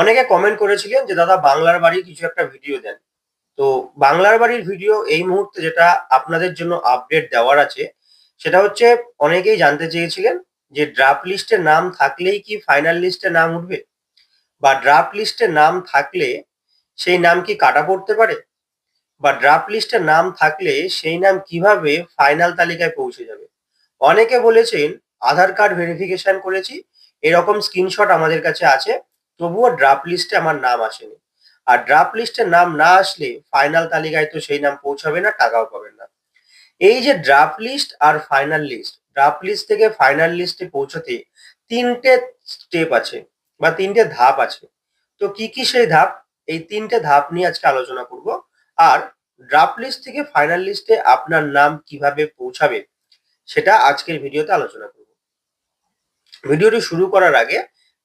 অনেকে কমেন্ট করেছিলেন যে, দাদা, বাংলার বাড়ির কিছু একটা ভিডিও দেন। তো বাংলার বাড়ির ভিডিও এই মুহূর্তে যেটা আপনাদের জন্য আপডেট দেওয়ার আছে, সেটা হচ্ছে অনেকেই জানতে চেয়েছিলেন যে ড্রাফট লিস্টে নাম থাকলেই কি ফাইনাল লিস্টে নাম উঠবে? বা ড্রাফট লিস্টে নাম থাকলে সেই নাম কি কাটা পড়তে পারে? বা ড্রাফট লিস্টে নাম থাকলে সেই নাম কীভাবে ফাইনাল তালিকায় পৌঁছে যাবে? অনেকে বলেছেন, আধার কার্ড ভেরিফিকেশন করেছি। এরকম স্ক্রিনশট আমাদের কাছে আছে। তবুও ড্রাফট লিস্টে আমার নাম আসেনি। আর ড্রাফট লিস্টে নাম না আসলে ফাইনাল তালিকায় তো সেই নাম পৌঁছাবে না, টাকাও পাবেন না। এই যে ড্রাফট লিস্ট আর ফাইনাল লিস্ট ড্রাফট লিস্ট থেকে ফাইনাল লিস্টে পৌঁছতে তিনটে স্টেপ আছে বা তিনটে ধাপ আছে। তো কি কি সেই ধাপ? এই তিনটে ধাপ নিয়ে আজকে আলোচনা করব। আর ড্রাফট লিস্ট থেকে ফাইনাল লিস্টে আপনার নাম কীভাবে পৌঁছাবে সেটা আজকের ভিডিওতে আলোচনা করব। ভিডিওটি শুরু করার আগে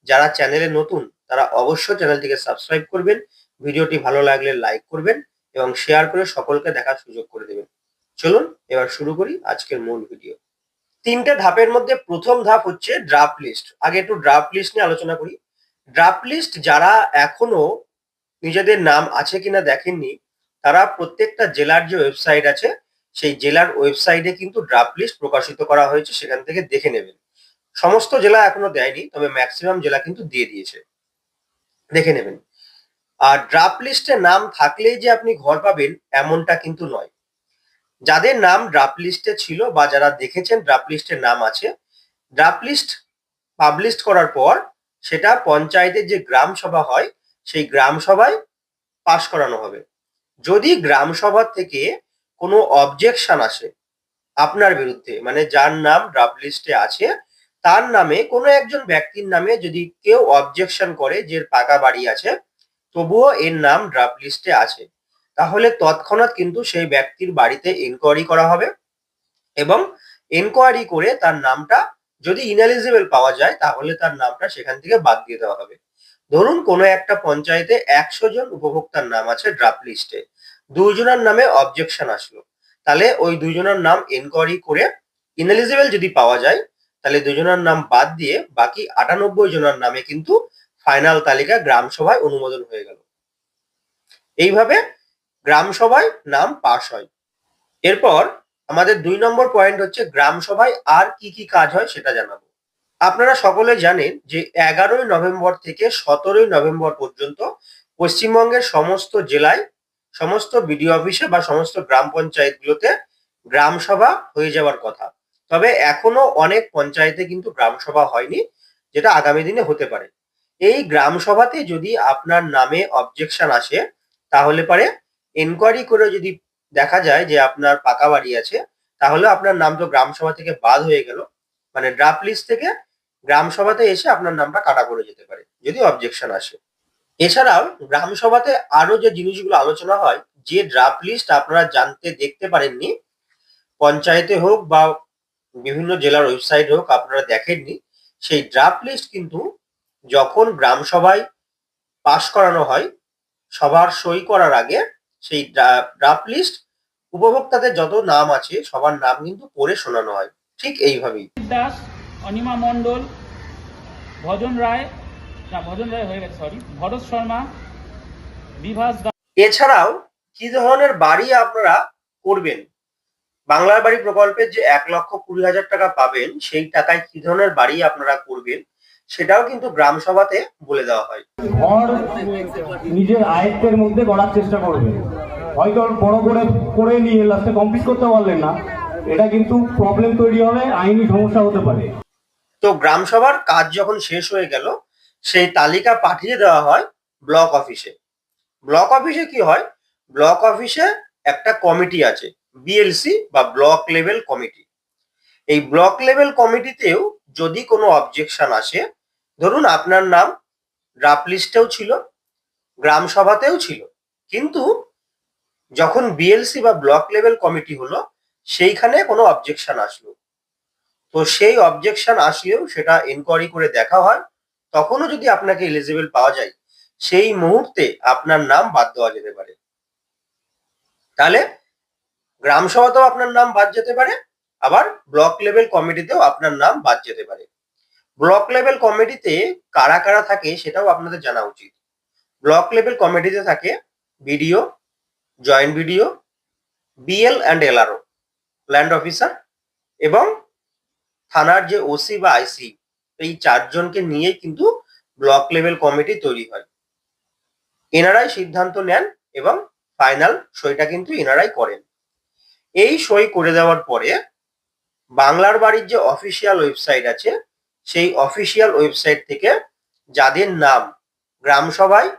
যারা চ্যানেলে নতুন তারা অবশ্যই চ্যানেলটিকে সাবস্ক্রাইব করবেন, ভিডিওটি ভালো লাগলে লাইক করবেন এবং শেয়ার করে সকলকে দেখার সুযোগ করে দেবেন। চলুন এবার শুরু করি আজকের মূল ভিডিও তিনটে ধাপের মধ্যে প্রথম ধাপ হচ্ছে ড্রাফট লিস্ট আগে একটু ড্রাফট লিস্ট নিয়ে আলোচনা করি। ড্রাফট লিস্ট যারা এখনও নিজেদের নাম আছে কিনা দেখেননি, তারা প্রত্যেকটা জেলার যে ওয়েবসাইট আছে, সেই জেলার ওয়েবসাইটে কিন্তু ড্রাফট লিস্ট প্রকাশিত করা হয়েছে, সেখান থেকে দেখে নেবেন। সমস্ত জেলা এখনও দেয়নি, তবে ম্যাক্সিমাম জেলা কিন্তু দিয়ে দিয়েছে। দেখে নেবেন। আর ড্রাফট লিস্টে নাম থাকলেই যে আপনি ঘর পাবেন, এমনটা কিন্তু নয়। যাদের নাম ড্রাফট লিস্টে ছিল বা যারা দেখেছেন ড্রাফট লিস্টের নাম আছে ড্রাফট লিস্ট পাবলিশ করার পর সেটা পঞ্চায়েতের যে গ্রাম সভা হয়, সেই গ্রাম সভায় পাশ করানো হবে। যদি গ্রাম সভা থেকে কোনো অবজেকশন আসে আপনার বিরুদ্ধে মানে যার নাম ড্রাফট লিস্টে আছে তার নামে কোনো একজন ব্যক্তির নামে যদি কেউ অবজেকশন করে যে পাকা বাড়ি আছে, তবুও এর নাম ড্রাফট লিস্টে আছে। তাহলে তৎক্ষণাৎ কিন্তু সেই ব্যক্তির বাড়িতে এনকোয়ারি করা হবে এবং এনকোয়ারি করে তার নামটা যদি ইনএলিজিবল পাওয়া যায়, তাহলে তার নামটা সেখান থেকে বাদ দিয়ে দেওয়া হবে। ধরুন কোনো একটা পঞ্চায়েতে একশো জন উপভোক্তার নাম আছে ড্রাফট লিস্টে দুইজনের নামে অবজেকশন আসলো। তাহলে ওই দুইজনের নাম এনকোয়ারি করে ইনএলিজিবল যদি পাওয়া যায় তাহলে দুজনের নাম বাদ দিয়ে বাকি আটানব্বই জনের নামে কিন্তু ফাইনাল তালিকা গ্রাম সভায় অনুমোদন হয়ে গেল। এইভাবে গ্রাম সভায় নাম পাশ হয়। এরপর আমাদের দুই নম্বর পয়েন্ট হচ্ছে গ্রাম সভায় আর কি কি কাজ হয় সেটা জানাব। আপনারা সকলে জানেন যে এগারোই নভেম্বর থেকে সতেরোই নভেম্বর পর্যন্ত পশ্চিমবঙ্গের সমস্ত জেলায়, সমস্ত বিডিও অফিসে বা সমস্ত গ্রাম পঞ্চায়েতগুলোতে গ্রাম সভা হয়ে যাওয়ার কথা। তবে এখনও অনেক পঞ্চায়েতে কিন্তু গ্রাম সভা হয়নি, যেটা আগামী দিনে হতে পারে। এই গ্রাম সভাতে যদি আপনার নামে অবজেকশন আসে, তাহলে পরে এনকোয়ারি করে যদি দেখা যায় যে আপনার পাকা বাড়ি আছে, তাহলে আপনার নাম তো গ্রাম সভা থেকে বাদ হয়ে গেল। মানে ড্রাফট লিস্ট থেকে গ্রাম সভাতে এসে আপনার নামটা কাটা করে যেতে পারে, যদি অবজেকশন আসে। এছাড়াও গ্রাম সভাতে আরও যে জিনিসগুলো আলোচনা হয়, যে ড্রাফট লিস্ট আপনারা জানতে, দেখতে পারেননি, পঞ্চায়েতে হোক বা বিভিন্ন জেলার ওয়েবসাইট হোক আপনারা দেখেননি সেই ড্রাফট লিস্ট কিন্তু যখন গ্রাম সভায় পাশ করানো হয় সবার সই করার আগে সেই ড্রাফট লিস্ট উপভোক্তাদের যত নাম আছে সবার নাম কিন্তু পড়ে শোনানো হয়। ঠিক এইভাবেই। দাস অনিমা মণ্ডল ভজন রায় না ভজন রায় হয়ে গেছে সরি ভরত শর্মা বিভাস এছাড়াও কি ধরনের বাড়ি আপনারা করবেন? বাংলার বাড়ি প্রকল্পের যে এক লক্ষ কুড়ি হাজার টাকা পাবেন সেই টাকায় কি ধরনের বাড়ি আপনারা করবেন সেটাও কিন্তু গ্রাম সভাতে বলে দেওয়া হয়। ঘর নিজের আয়ত্তের মধ্যে করার চেষ্টা করবেন। হয়তো বড় করে করে নিয়ে লাস্টে কমপ্লিট করতে পারলেন না। এটা কিন্তু প্রবলেম তৈরি হবে আইনি সমস্যা হতে পারে। তো গ্রাম সভার কাজ যখন শেষ হয়ে গেল সেই তালিকা পাঠিয়ে দেওয়া হয় ব্লক অফিসে। ব্লক অফিসে কি হয়? ব্লক অফিসে একটা কমিটি আছে। বিএলসি বা ব্লক লেভেল কমিটি এই ব্লক লেভেল কমিটিতেও যদি কোনো অবজেকশন আসে, ধরুন আপনার নাম ড্রাফট লিস্টেও ছিল, গ্রাম সভাতেও ছিল, কিন্তু যখন বিএলসি বা ব্লক লেভেল কমিটি হলো, সেইখানে কোনো অবজেকশন আসলো। তো সেই অবজেকশন আসলেও সেটা এনকোয়ারি করে দেখা হয়, তখনও যদি আপনাকে এলিজিবল পাওয়া যায়, সেই মুহূর্তে আপনার নাম বাদ দেওয়া যেতে পারে। তাহলে গ্রাম সভাতেও আপনার নাম বাদ যেতে পারে, আবার ব্লক লেভেল কমিটিতেও আপনার নাম বাদ যেতে পারে। ব্লক লেভেল কমিটিতে কারা কারা থাকে সেটাও আপনাদের জানা উচিত। ব্লক লেভেল কমিটিতে থাকে BDO joint BDO BL and LRO land officer এবং থানার যে ওসি বা আইসি এই চারজনকে নিয়েই কিন্তু ব্লক লেভেল কমিটি তৈরি হয়। এনারাই সিদ্ধান্ত নেন এবং ফাইনাল সইটা কিন্তু এনারাই করেন। এই সই করে দেওয়ার পরে বাংলার বাড়ির যে অফিসিয়াল ওয়েবসাইট আছে, সেই অফিসিয়াল ওয়েবসাইট থেকে যাদের নাম গ্রাম সভায়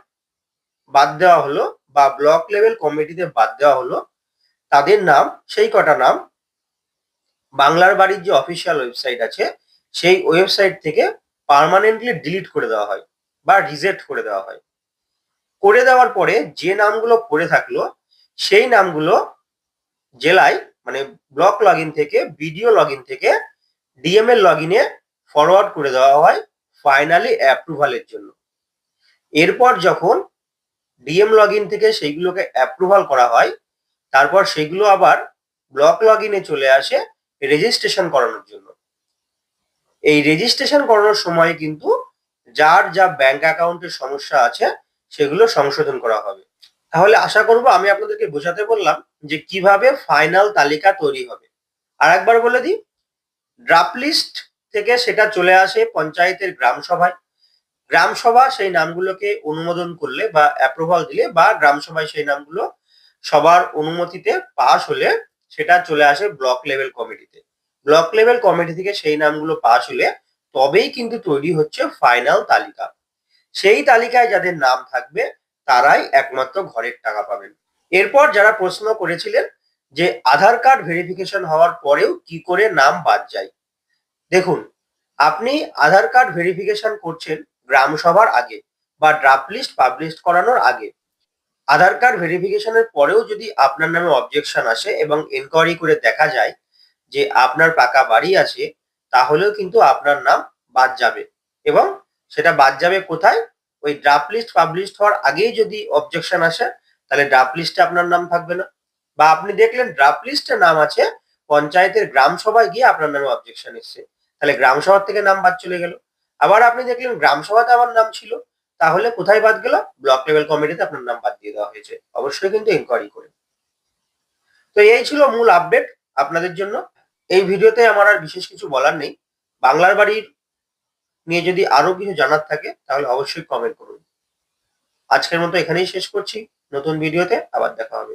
বাদ দেওয়া হলো বা ব্লক লেভেল কমিটিতে বাদ দেওয়া হলো, তাদের নাম, সেই কটা নাম বাংলার বাড়ির যে অফিসিয়াল ওয়েবসাইট আছে, সেই ওয়েবসাইট থেকে পার্মানেন্টলি ডিলিট করে দেওয়া হয় বা রিজেক্ট করে দেওয়া হয়। করে দেওয়ার পরে যে নামগুলো পড়ে থাকল, সেই নামগুলো জেলায় মানে ব্লক লগ থেকে বিডিও লগ থেকে ডিএমএল লগ ইনে ফরওয়ার্ড করে দেওয়া হয় ফাইনালি অ্যাপ্রুভালের জন্য। এরপর যখন ডিএম লগ থেকে সেইগুলোকে অ্যাপ্রুভাল করা হয়, তারপর সেগুলো আবার ব্লক লগ চলে আসে রেজিস্ট্রেশন করানোর জন্য। এই রেজিস্ট্রেশন করানোর সময় কিন্তু যার যা ব্যাংক অ্যাকাউন্টের সমস্যা আছে, সেগুলো সংশোধন করা হবে। তাহলে আশা করব আমি আপনাদেরকে বোঝাতে বললাম যে কীভাবে ফাইনাল তালিকা তৈরি হবে। আর একবার বলে দিই ড্রাফট লিস্ট থেকে সেটা চলে আসে পঞ্চায়েতের গ্রাম সভায়। গ্রাম সভা সেই নামগুলোকে অনুমোদন করলে বা অ্যাপ্রুভাল দিলে বা গ্রাম সভায় সেই নামগুলো সবার অনুমতিতে পাশ হলে সেটা চলে আসে ব্লক লেভেল কমিটিতে ব্লক লেভেল কমিটি থেকে সেই নামগুলো পাশ হলে তবেই কিন্তু তৈরি হচ্ছে ফাইনাল তালিকা। সেই তালিকায় যাদের নাম থাকবে তারাই একমাত্র ঘরের টাকা পাবেন। এরপর যারা প্রশ্ন করেছিলেন যে আধার কার্ড ভেরিফিকেশন হওয়ার পরেও কি করে নাম বাদ যায়, দেখুন, আপনি আধার কার্ড ভেরিফিকেশন করছেন গ্রাম সভার আগে বা ড্রাফট লিস্ট পাবলিশ করানোর আগে। আধার কার্ড ভেরিফিকেশনের পরেও যদি আপনার নামে অবজেকশন আসে এবং এনকোয়ারি করে দেখা যায় যে আপনার পাকা বাড়ি আছে, তাহলেও কিন্তু আপনার নাম বাদ যাবে এবং সেটা বাদ যাবে কোথায়? ওই ড্রাফট লিস্ট পাবলিশ হওয়ার আগেই যদি অবজেকশন আসে, তাহলে ড্রাফট লিস্টে আপনার নাম থাকবে না। বা আপনি দেখলেন ড্রাফট লিস্টে নাম আছে, পঞ্চায়েতের গ্রাম সভায় গিয়ে আপনার নামে অবজেকশন এসছে। তাহলে গ্রাম সভা থেকে নাম বাদ চলে গেল। আবার আপনি দেখলেন গ্রাম সভাতে আমার নাম ছিল, তাহলে কোথায় বাদ গেল ব্লক লেভেল কমিটিতে আপনার নাম বাদ দিয়ে দেওয়া হয়েছে। অবশ্যই কিন্তু ইনকোয়ারি করে তো এই ছিল মূল আপডেট আপনাদের জন্য। এই ভিডিওতে আমার আর বিশেষ কিছু বলার নেই। বাংলার বাড়ির নিয়ে যদি আরও কিছু জানার থাকে, তাহলে অবশ্যই কমেন্ট করুন। আজকের মতো এখানেই শেষ করছি। নতুন ভিডিওতে আবার দেখা হবে।